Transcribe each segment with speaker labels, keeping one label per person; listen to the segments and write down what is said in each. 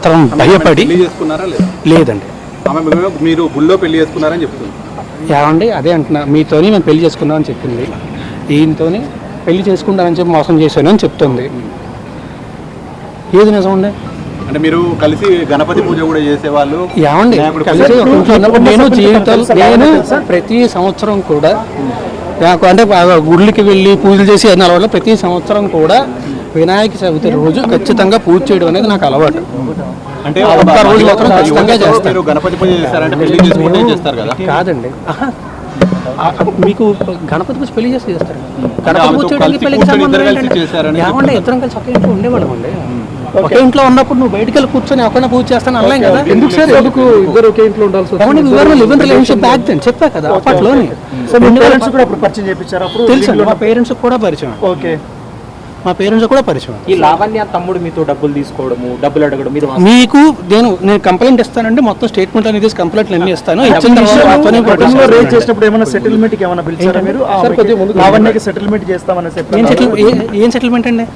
Speaker 1: మాత్రం భయపడి
Speaker 2: పెళ్ళి చేసుకున్నారా లేదా?
Speaker 1: లేదండి.
Speaker 2: మీరు గుళ్ళో పెళ్ళి చేసుకున్నారని చెప్తుంది
Speaker 1: ఏమండి? అదే అంటున్నా. మీతోని మేము పెళ్ళి చేసుకున్నామని చెప్పింది. ఈయనతోని పెళ్ళి చేసుకుంటానని చెప్పి మోసం చేశాను అని చెప్తుంది. ఏది నిజం అండి?
Speaker 2: అంటే మీరు కలిసి గణపతి పూజ కూడా చేసేవాళ్ళు?
Speaker 1: ఏమండి? కలిసి నేను జీవితాలు నేను ప్రతి సంవత్సరం కూడా నాకు అంటే గుళ్ళకి వెళ్ళి పూజలు చేసి అన్ని అలవాటు ప్రతి సంవత్సరం కూడా వినాయక చవితి రోజు ఖచ్చితంగా పూజ చేయడం అనేది నాకు అలవాటు.
Speaker 2: అంటే
Speaker 1: ఒక్క రోజు మాత్రం ఖచ్చితంగా.
Speaker 2: మీరు గణపతి పూజ చేస్తారంటే పెళ్ళి చేసుకుంటే చేస్తారు కదా?
Speaker 1: కాదండి. మీకు గణపతి పూజ పెళ్ళి చేసి చేస్తారు. గణపతి పూజ చేయడానికి
Speaker 2: పెళ్ళికి
Speaker 1: సంబంధం
Speaker 2: ఇద్దరు కలిసి
Speaker 1: ఇద్దరం ఒకే ఇంట్లో ఉండేవాళ్ళం అండి ఒకే ఇంట్లో ఉన్నప్పుడు నువ్వు బయటికి వెళ్ళి కూర్చొని ఒకరిని పూజ చేస్తాను అనలేం కదా?
Speaker 3: ఎందుకు సార్? ఎందుకు ఇద్దరు ఒకే ఇంట్లో ఉండాల్సి
Speaker 1: వివరణ live in relationship back then చెప్పా కదా అప్పట్లోనే.
Speaker 3: సో మీ పేరెంట్స్ కూడా అప్పుడు పరిచయం చేయించారు అప్పుడు
Speaker 1: తెలుసు మా పేరెంట్స్ కూడా పరిచయం.
Speaker 3: ఓకే.
Speaker 1: మా పేరెంట్స్ కూడా పరిచయం.
Speaker 4: ఈ లావణ్య తమ్ముడు మీతో డబ్బులు తీసుకోవడము డబ్బులు అడగడం మీరు
Speaker 1: మీకు నేను నేను కంప్లైంట్ ఇస్తానండి మొత్తం స్టేట్మెంట్ అనేది కంప్లైంట్ అన్ని ఇస్తాను.
Speaker 3: రేజ్. చేసినప్పుడు ఏమైనా సెటిల్మెంట్కి ఏమైనా పిలిచారా మీరు? లావణ్యకి సెటిల్మెంట్ చేస్తామని
Speaker 1: ఏం సెటిల్మెంట్ అండి?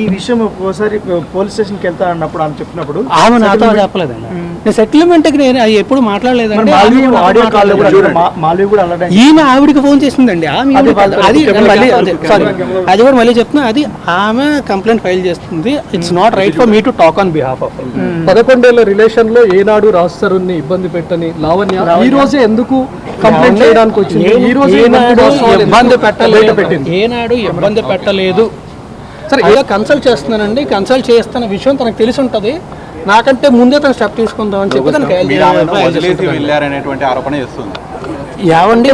Speaker 3: ఈ విషయం ఒకసారి పోలీస్ స్టేషన్కి వెళ్తా అన్నప్పుడు ఆమె చెప్పినప్పుడు
Speaker 1: ఆమె నాతో చెప్పలేదండి. నేను సెటిల్మెంట్కి నేను అది ఎప్పుడు మాట్లాడలేదండి
Speaker 3: మాల్వి
Speaker 1: ఆమె నాతో
Speaker 3: ఆడియో కాల్ కూడా
Speaker 1: మాట్లాడలేదు. ఈమె ఆవిడికి ఫోన్ చేసిందండి. ఆమె
Speaker 3: అది
Speaker 1: అది మళ్ళీ సారీ కూడా మళ్ళీ చెప్తున్నా. అది ఆమె కంప్లైంట్ ఫైల్ చేస్తుంది. It's not right for me to talk on behalf of
Speaker 5: పదకొండేళ్ళ రిలేషన్లో ఏనాడు రాస్తారుని ఇబ్బంది పెట్టని లావణ్య ఈ రోజే ఎందుకు కంప్లైంట్ చేయడానికి వచ్చింది? ఈ రోజే
Speaker 1: ఇబ్బంది పెట్టలేదు?
Speaker 5: పెట్టింది
Speaker 1: ఏనాడు ఇబ్బంది పెట్టలేదు. సరే ఏదో కన్సల్ట్ చేస్తున్నానండి. కన్సల్ట్ చేస్తున్న విషయం తనకు తెలిసి ఉంటది. నాకంటే ముందే తను స్టెప్ తీసుకుందాం అని చెప్పి తనకి
Speaker 2: వెళ్ళారనేటువంటి ఆరోపణ చేస్తుంది.
Speaker 1: ఏమండి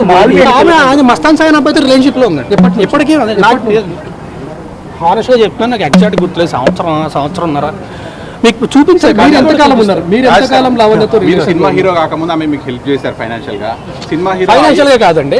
Speaker 1: ఆమె అది మస్తాన్ సాయి అబ్బాయితో రిలేషన్షిప్లో ఉందండి. ఇప్పటి ఇప్పటికీ అదే నాకు హానెస్ట్గా చెప్తున్నాను నాకు ఎగ్జాక్ట్ గుర్తులేదు. సంవత్సరం సంవత్సరంన్నర. మీకు చూపించారు
Speaker 5: మీరు ఎంతకాలం ఉన్నారు? మీరు ఎంతకాలం లావణ్యతో
Speaker 2: మీరు సినిమా హీరో కాకముందు ఆమె మీకు హెల్ప్ చేశారు ఫైనాన్షియల్గా. సినిమా హీరో
Speaker 1: ఫైనాన్షియల్గా కాదండి.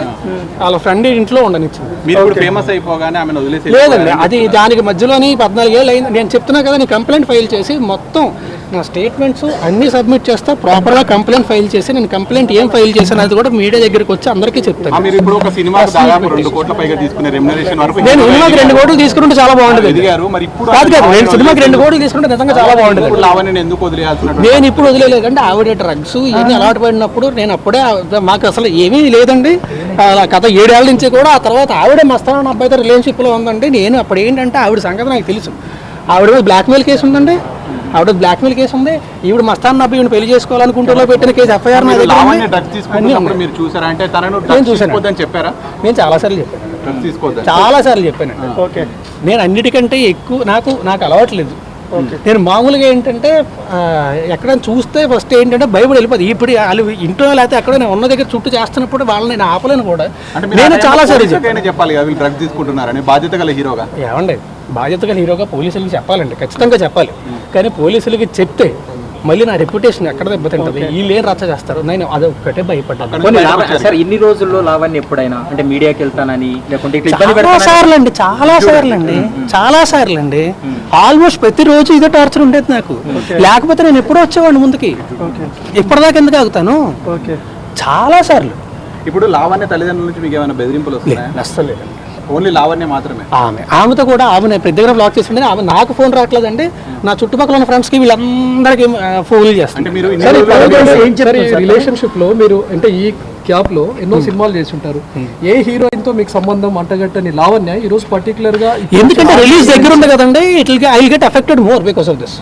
Speaker 1: వాళ్ళ ఫ్రెండ్ ఇంట్లో ఉండనిచ్చింది.
Speaker 2: మీరు ఇప్పుడు ఫేమస్ అయిపోగానే ఆమెను వదిలేసి
Speaker 1: లేదండి అది దానికి మధ్యలోని పద్నాలుగు ఏళ్ళు అయింది. నేను చెప్తున్నా కదా నేను కంప్లైంట్ ఫైల్ చేసి మొత్తం నా స్టేట్మెంట్స్ అన్ని సబ్మిట్ చేస్తా ప్రాపర్గా కంప్లైంట్ ఫైల్ చేసి నేను కంప్లైంట్ ఏం ఫైల్ చేశాను అది కూడా మీడియా దగ్గరికి వచ్చి అందరికీ చెప్తాను.
Speaker 2: మీరు ఇప్పుడు ఒక సినిమాకు దాదాపు రెండు కోట్ల పైగా తీసుకునే రెమ్యునరేషన్ వరకు
Speaker 1: నేను సినిమాకి రెండు కోట్లు తీసుకుంటే చాలా బాగుంటుంది
Speaker 2: ఎదిగారు. మరి ఇప్పుడు
Speaker 1: కాదు కాదు నేను సినిమాకి రెండు కోట్లు తీసుకుంటే నిజంగా చాలా బాగుంటుంది
Speaker 2: ఇప్పుడు లావణ్యని ఎందుకు వదిలేయాల్సిన
Speaker 1: నేను ఇప్పుడు వదిలేదండి ఆవిడ డ్రగ్స్ ఇవన్నీ అలవాటు పడినప్పుడు నేను అప్పుడే మాకు అసలు ఏమీ లేదండి. గత ఏడేళ్ళ నుంచి కూడా ఆ తర్వాత ఆవిడే మస్తాన అబ్బాయితో రిలేషన్షిప్లో ఉందండి. నేను అప్పుడు ఏంటంటే ఆవిడ సంగతి నాకు తెలుసు. ఆవిడ మీద బ్లాక్మెయిల్ కేసు ఉందండి. ఆవిడ బ్లాక్మెయిల్ కేసు ఉంది. ఈవిడ మస్తాన్ అబ్బాయి ఈవిడ పెళ్ళి చేసుకోవాలనుకుంటూ పెట్టిన కేసు ఎఫ్ఐఆర్.
Speaker 2: మీరు చూసారా? అంటే తనను చెప్పారా?
Speaker 1: నేను చాలాసార్లు చెప్పాను.
Speaker 2: డ్రగ్స్ తీసుకోవద్దని
Speaker 1: చాలాసార్లు చెప్పానండి
Speaker 3: ఓకే.
Speaker 1: నేను అన్నిటికంటే ఎక్కువ నాకు నాకు అలవాట్లేదు నేను మామూలుగా ఏంటంటే ఆ, ఎక్కడైనా చూస్తే ఫస్ట్ ఏంటంటే భయపడి వెళ్ళిపోతుంది ఇప్పుడు వాళ్ళు ఇంట్లో లేకపోతే ఎక్కడ నేను ఉన్న దగ్గర చుట్టూ చేస్తున్నప్పుడు వాళ్ళని నేను ఆపలేను కూడా. నేను చాలా సార్లు చెప్పాను.
Speaker 2: చెప్పాలి డ్రగ్స్ తీసుకుంటున్నారని. బాధ్యత గల హీరోగా.
Speaker 1: ఏమండి బాధ్యతగా హీరోగా పోలీసులకి చెప్పాలండి. ఖచ్చితంగా చెప్పాలి. కానీ పోలీసులకి చెప్తే మళ్ళీ నా రెప్యుటేషన్ ఎక్కడ దెబ్బతింటుంది? వీళ్ళు ఏం రచ్చ చేస్తారు? నేను అది ఒక్కటే భయపడ్డాను.
Speaker 4: సార్ ఇన్ని రోజుల్లో లావణ్య ఎప్పుడైనా? అంటే మీడియాకి వెళ్తానని లేకుంటే ఇట్లా ఇబ్బంది
Speaker 1: చాలా సార్లు అండి చాలా సార్లు అండి చాలా సార్లు అండి ఆల్మోస్ట్ ప్రతిరోజు ఇదే టార్చర్ ఉండేది నాకు. లేకపోతే నేను ఎప్పుడో వచ్చేవాడిని ముందుకి. ఇప్పటిదాకా ఎందుకు ఆగుతాను?
Speaker 3: ఓకే
Speaker 1: చాలా సార్లు.
Speaker 2: ఇప్పుడు లావణ్య తల్లిదండ్రుల నుంచి మీకు ఏమైనా బెదిరింపులు వస్తున్నాయా?
Speaker 1: నచ్చలేదండి
Speaker 2: ఓన్లీ లావణ్య మాత్రమే.
Speaker 1: ఆమె. ఆమెతో కూడా ఆమె నేను ప్రతి దగ్గర బ్లాక్ చేసిండే ఆమె నాకు ఫోన్ రావట్లేదండి. నా చుట్టుపక్కల ఉన్న ఫ్రెండ్స్కి వీళ్ళందరికీ ఫోన్లు చేస్తాను
Speaker 2: మీరు?
Speaker 5: రిలేషన్షిప్లో మీరు అంటే ఈ క్యాప్లో ఎన్నో సినిమాలు చేసి ఉంటారు ఏ హీరోయిన్తో మీకు సంబంధం అంటగట్టని లావణ్య ఈ రోజు పర్టికులర్గా
Speaker 1: ఎందుకంటే రిలీజ్ దగ్గర ఉంది కదండి. It I get affected more because of this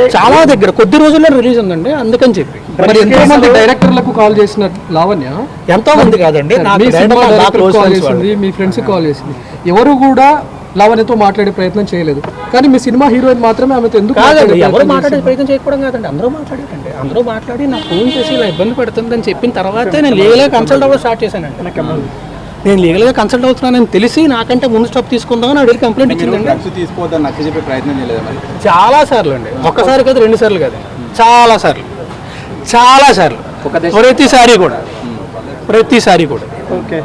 Speaker 3: అంటే
Speaker 1: చాలా దగ్గర కొద్ది రోజుల్లో రిలీజ్ ఉందండి అందుకని చెప్పి.
Speaker 5: మరి ఎంతో మంది డైరెక్టర్లకు కాల్ చేసిన లావణ్య?
Speaker 1: ఎంతో మంది కాదండి
Speaker 5: మీ సినిమా డైరెక్టర్ కాల్. చేసింది మీ ఫ్రెండ్స్ కాల్ చేసింది. ఎవరు కూడా లావణ్యతో మాట్లాడే ప్రయత్నం చేయలేదు. కానీ మీ సినిమా హీరోయిన్ మాత్రమే ఆమెతో ఎందుకు
Speaker 1: కాదండి
Speaker 5: మాట్లాడే
Speaker 1: ఎవరు
Speaker 5: ప్రయత్నం
Speaker 1: మాట్లాడే ప్రయత్నం చేయకపోవడం కాదండి అందరూ మాట్లాడారండి అందరూ మాట్లాడి నాకు ఫోన్ చేసి ఇలా ఇబ్బంది పెడుతుందని చెప్పిన తర్వాతే నేను లీగల్గా కన్సల్ట్ అవ్వడం స్టార్ట్ చేశానండి. నేను లీగల్గా కన్సల్ట్ అవుతున్నానని తెలిసి నాకంటే ముందు స్టాప్ తీసుకుందామని అడిగి కంప్లైంట్ ఇచ్చిందండి.
Speaker 2: మరి?
Speaker 1: చాలా సార్లు అండి. ఒక్కసారి కాదు రెండు సార్లు కాదు. చాలా సార్లు. చాలా సార్లు. ప్రతిసారి కూడా. ప్రతిసారి కూడా.
Speaker 3: ఓకే.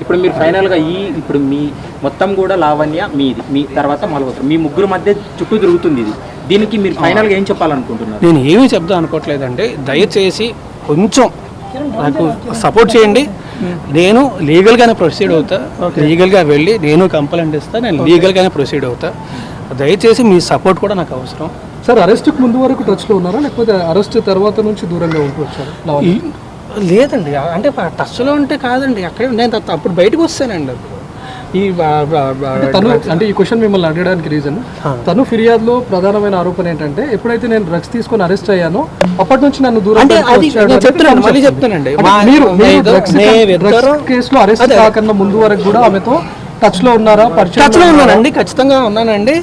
Speaker 4: ఇప్పుడు మీరు ఫైనల్గా ఈ ఇప్పుడు మీ మొత్తం కూడా లావణ్య మీది. మీ తర్వాత మలవతారు మీ ముగ్గురు మధ్య చుట్టూ తిరుగుతుంది ఇది. దీనికి మీరు ఫైనల్గా ఏం చెప్పాలనుకుంటున్నారు?
Speaker 1: నేను ఏమీ చెప్దాం అనుకోవట్లేదండి. దయచేసి కొంచెం నాకు సపోర్ట్ చేయండి. నేను లీగల్గానే ప్రొసీడ్ అవుతా. లీగల్గా వెళ్ళి నేను కంప్లైంట్ ఇస్తా నేను లీగల్గానే ప్రొసీడ్ అవుతా. దయచేసి మీ సపోర్ట్ కూడా నాకు అవసరం.
Speaker 5: సార్ అరెస్ట్కి ముందు వరకు టచ్లో ఉన్నారా? లేకపోతే అరెస్ట్ తర్వాత నుంచి దూరంగా ఉంటూ వచ్చారు? లావణ్య
Speaker 1: ఈ- లేదండి. అంటే టచ్లో ఉంటే కాదండి. అక్కడే నేను అప్పుడు బయటకు వస్తానండి. అప్పుడు ఈ
Speaker 5: తను అంటే ఈ క్వశ్చన్ మిమ్మల్ని అడగడానికి రీజన్. తను ఫిర్యాదులో ప్రధానమైన ఆరోపణ ఏంటంటే ఎప్పుడైతే నేను డ్రగ్స్ తీసుకొని అరెస్ట్ అయ్యానో అప్పటి నుంచి నన్ను దూరం కేసులో అరెస్ట్. కాకన్నా ముందు వరకు కూడా ఆమెతో టచ్లో ఉన్నారా? పరిచయం
Speaker 1: టచ్లో ఉన్నానండి ఖచ్చితంగా ఉన్నానండి.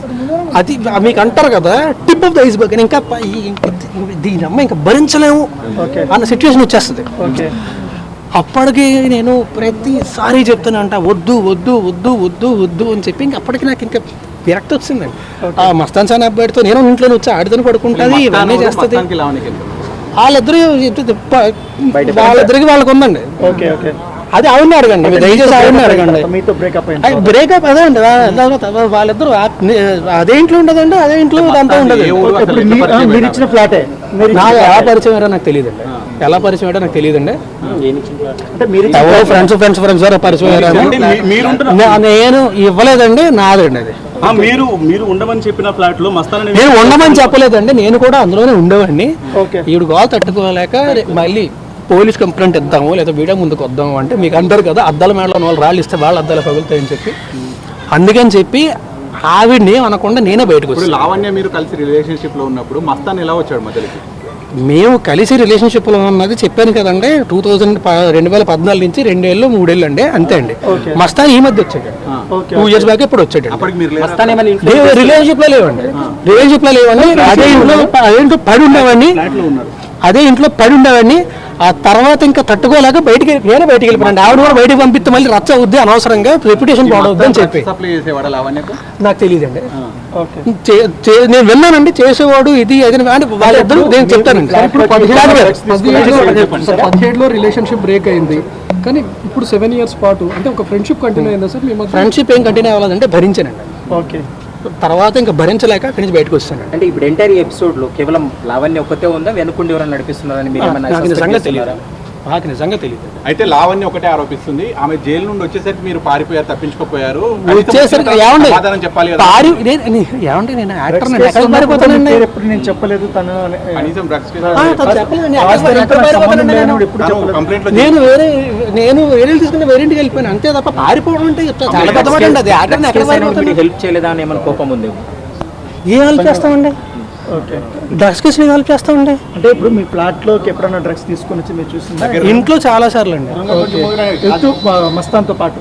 Speaker 1: అది మీకు అంటారు కదా టిప్ ఆఫ్ ద ఐస్బర్గ్. ఇంకా దీని అమ్మ ఇంకా భరించలేము అన్న సిచ్యువేషన్ వచ్చేస్తుంది.
Speaker 3: ఓకే.
Speaker 1: అప్పటికి నేను ప్రతిసారి చెప్తానంట వద్దు వద్దు వద్దు వద్దు వద్దు అని చెప్పి ఇంక అప్పటికి నాకు ఇంకా విరక్తి వచ్చిందండి. ఆ మస్తాన్ సాన్ అబ్బాయితో నేను ఇంట్లో వచ్చి ఆడితోనే పడుకుంటుంది ఇవన్నీ చేస్తుంది. వాళ్ళిద్దరు వాళ్ళిద్దరికి వాళ్ళకి ఉందండి.
Speaker 3: Okay okay.
Speaker 1: అది ఆవిడని అడగండి దయచేసి ఆవిడని అడగండి.
Speaker 3: మీతో బ్రేకప్
Speaker 1: అదే అండి వా- వాళ్ళిద్దరు అదే ఇంట్లో ఉండదండి అదే ఇంట్లో అంతా ఉండదు.
Speaker 3: మీరు? ఇచ్చిన ఫ్లాటే
Speaker 1: నాకు ఎలా పరిచయం అయ్యారో నాకు తెలియదండి. ఎలా పరిచయం అయ్యారో నాకు తెలియదండి.
Speaker 3: అంటే మీరు
Speaker 1: ఎవరో ఫ్రెండ్స్ ఫ్రెండ్స్ ఫ్రెండ్స్ ద్వారా పరిచయం నే- నేను ఇవ్వలేదండి నాదండి అది.
Speaker 2: ఆ, మీరు మీరు ఉండమని చెప్పిన ఫ్లాట్లో మస్తానని
Speaker 1: నేను ఉండమని చెప్పలేదండి నేను కూడా అందులోనే ఉండేవాడిని.
Speaker 3: ఓకే.
Speaker 1: ఈవిడ గోల్ తట్టుకోలేక మళ్ళీ పోలీస్ కంప్లైంట్ ఇద్దాము లేదా వీడియో ముందుకు వద్దాము అంటే మీకు అందరు కదా అద్దాల మేడలో ఉన్న వాళ్ళు రాళ్ళు ఇస్తే వాళ్ళ అద్దాలు పగులుతాయని చెప్పి. అందుకని చెప్పి ఆవిడ్ని అనకుండా నేనే బయటకు వచ్చాను.
Speaker 2: లావణ్య మీరు కలిసి రిలేషన్షిప్లో ఉన్నప్పుడు మస్తాన్ ఎలా వచ్చాడు మధ్యలోకి
Speaker 1: మేము కలిసి రిలేషన్షిప్లో ఉన్నది చెప్పాను కదండి టూ థౌజండ్ రెండు వేల పద్నాలుగు నుంచి రెండేళ్ళు మూడేళ్ళు అండి అంతే అండి. మస్తాన్ ఈ మధ్య వచ్చాడు.
Speaker 3: ఓకే
Speaker 1: టూ ఇయర్స్ బ్యాక్ ఇప్పుడు వచ్చాడు
Speaker 2: అప్పటికి మీరు లేరా?
Speaker 4: మస్తాన్ ఏమైనా ఇంట్లో
Speaker 1: రిలేషన్షిప్లో లేవండి. రిలేషన్షిప్లో లేవండి అదే ఇంట్లో అదే ఇంట్లో పడి ఉండేవాడిని.
Speaker 2: ఫ్లాట్లో ఉన్నారు.
Speaker 1: అదే ఇంట్లో పడి ఉండేవాడిని. ఆ తర్వాత ఇంకా తట్టుకోలేక బయటికి నేనే బయటికి వెళ్ళిపోయాను ఆవిడ కూడా బయటికి పంపిస్తే మళ్ళీ రచ్చ అవుద్ది అనవసరంగా రెప్యుటేషన్ పాడవద్దు అని చెప్పి. నాకు తెలియదండి. నేను విన్నానండి చేసేవాడు ఇది అది అంటే వాళ్ళిద్దరూ నేను చెప్తానండి.
Speaker 5: పదిహేడులో రిలేషన్షిప్ బ్రేక్ అయింది. కానీ ఇప్పుడు సెవెన్ ఇయర్స్ పాటు అంటే ఒక ఫ్రెండ్షిప్ కంటిన్యూ అయిందా సార్
Speaker 1: ఫ్రెండ్షిప్ ఏం కంటిన్యూ అవ్వలేదంటే భరించానండి.
Speaker 3: ఓకే.
Speaker 1: తర్వాత ఇంకా భరించలేక అక్కడి నుంచి బయటకు వస్తానండి
Speaker 4: అంటే ఇప్పుడు ఎంటైర్ ఎపిసోడ్లో కేవలం లావణ్య ఒక్కతే ఉందా? వెనుకుండి ఎవరైనా నడిపిస్తున్నారని మీరు చేస్తున్నారా?
Speaker 1: తెలియదు. నాకు నిజంగా తెలియదు.
Speaker 2: అయితే లావణ్య ఒకటే ఆరోపిస్తుంది. ఆమె జైలు నుండి వచ్చేసరికి మీరు పారిపోయారు తప్పించుకోపోయారు.
Speaker 1: వచ్చేసరికి ఏమండి?
Speaker 2: సమాధానం చెప్పాలి కదా.
Speaker 1: పారి నేను- నేను- ఏమండి నేను యాక్టర్
Speaker 3: డ్రగ్స్
Speaker 1: ఎక్కడ
Speaker 3: కేసులో
Speaker 1: పారిపోతానండి
Speaker 3: పేరు ఎప్పుడు నేను చెప్పలేదు తను
Speaker 2: కనీసం డ్రగ్స్
Speaker 1: నేను? వేరే నేను వేరే తీసుకుని వేరే ఇంటికి వెళ్ళిపోయాను. అంతే తప్ప పారిపోవడం అంటే చాలా పెద్ద మాట అండి అది. ఎక్కడ
Speaker 4: హెల్ప్ చేయలేదా అని ఏమైనా కోపం ఉందేమో
Speaker 1: ఏం హెల్ప్ చేస్తామండి?
Speaker 3: ఓకే.
Speaker 1: డ్రగ్స్ కేసు ఏం హెల్ప్ చేస్తామండి
Speaker 3: అంటే ఇప్పుడు మీ ఫ్లాట్లోకి ఎప్పుడైనా డ్రగ్స్ తీసుకొని వచ్చి మీరు చూసిందా
Speaker 1: ఇంట్లో చాలా సార్లు అండి.
Speaker 3: మస్తాన్తో పాటు.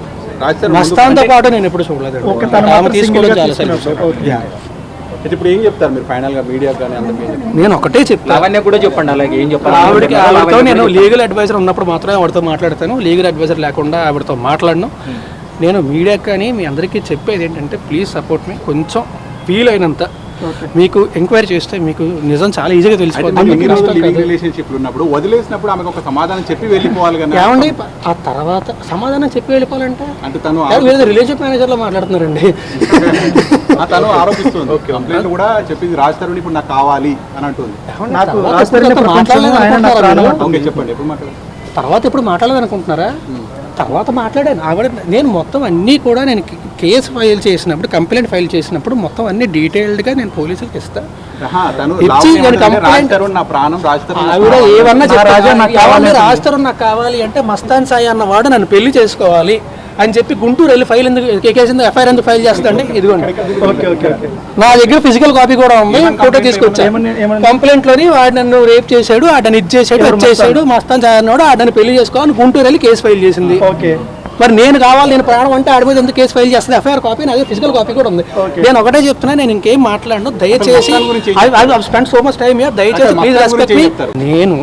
Speaker 1: మస్తాన్తో పాటు నేను ఎప్పుడు చూడలేదు. చాలా సార్లు
Speaker 2: ఇప్పుడు ఏం చెప్తారు మీరు ఫైనల్గా? మీడియా కానీ
Speaker 1: నేను ఒకటే చెప్తాను
Speaker 4: లావణ్య కూడా చెప్పండి అలాగే ఏం చెప్పాలి?
Speaker 1: ఆవిడకి ఆవిడతో నేను. లీగల్ అడ్వైజర్ ఉన్నప్పుడు మాత్రమే ఆవిడతో మాట్లాడతాను. లీగల్ అడ్వైజర్ లేకుండా ఆవిడతో మాట్లాడను. నేను మీడియాకి కానీ మీ అందరికీ చెప్పేది ఏంటంటే ప్లీజ్ సపోర్ట్ మీ కొంచెం ఫీల్ అయినంత మీకు ఎంక్వైరీ చేస్తే మీకు నిజం చాలా ఈజీగా తెలిసిపోతుంది.
Speaker 2: మీరు రిలేషన్షిప్ ఉన్నప్పుడు వదిలేసినప్పుడు ఆమెకు ఒక సమాధానం చెప్పి వెళ్ళిపోవాలి
Speaker 1: ఏమండి ఆ తర్వాత సమాధానం చెప్పి వెళ్ళిపోవాలంటే?
Speaker 2: అంటే తను
Speaker 1: లేదు రిలేషన్షిప్ మేనేజర్లో మాట్లాడుతున్నారండి.
Speaker 2: ఆ తను ఆరోపిస్తుంది. కంప్లైంట్ కూడా చెప్పింది రాజ్ తరుణ్ ఇప్పుడు నాకు కావాలి అని అంటుంది.
Speaker 3: నాకు
Speaker 1: మీరు?
Speaker 2: ఓకే చెప్పండి ఎప్పుడు మాట్లాడారు
Speaker 1: తర్వాత ఎప్పుడు మాట్లాడాలనుకుంటున్నారా తర్వాత మాట్లాడాను. ఆవిడ నేను మొత్తం అన్నీ కూడా నేను కేసు ఫైల్ చేసినప్పుడు కంప్లైంట్ ఫైల్ చేసినప్పుడు మొత్తం అన్ని డీటెయిల్డ్గా నేను పోలీసులకు ఇస్తాను ఆవిడ. ఏమన్నా
Speaker 3: రాజా నాకు కావాలి
Speaker 1: రాస్తారు నాకు కావాలి అంటే మస్తాన్ సాయి అన్నవాడు నన్ను పెళ్ళి చేసుకోవాలి. అని చెప్పి గుంటూరు వెళ్ళి ఫైల్ ఎందుకు కేసు ఎందుకు ఎఫ్ఐఆర్ ఎందుకు ఫైల్ చేస్తుందండి ఇదిగోండి.
Speaker 3: ఓకే ఓకే ఓకే
Speaker 1: నా దగ్గర ఫిజికల్ కాపీ కూడా ఉంది ఫోటో తీసుకొచ్చా.
Speaker 3: ఏమని- ఏమని-
Speaker 1: కంప్లైంట్లోని వాడు నన్ను రేప్ చేశాడు ఆడని ఇది చేశాడు అది చేశాడు మస్తాన్ అన్నాడు ఆడని పెళ్ళి చేసుకోవాలని గుంటూరు వెళ్ళి కేసు ఫైల్ చేసింది.
Speaker 3: ఓకే
Speaker 1: మరి నేను కావాలి నేను ప్రాణం అంటే ఆడి మీద ఎందుకు కేసు ఫైల్ చేస్తుంది? ఎఫ్ఐఆర్ కాపీ నా ఫిజికల్ కాపీ కూడా ఉంది. నేను ఒకటే చెప్తున్నా నేను ఇంకేం మాట్లాడను. దయచేసి I spend so much time దయచేసి ప్లీజ్ రెస్పెక్ట్? నేను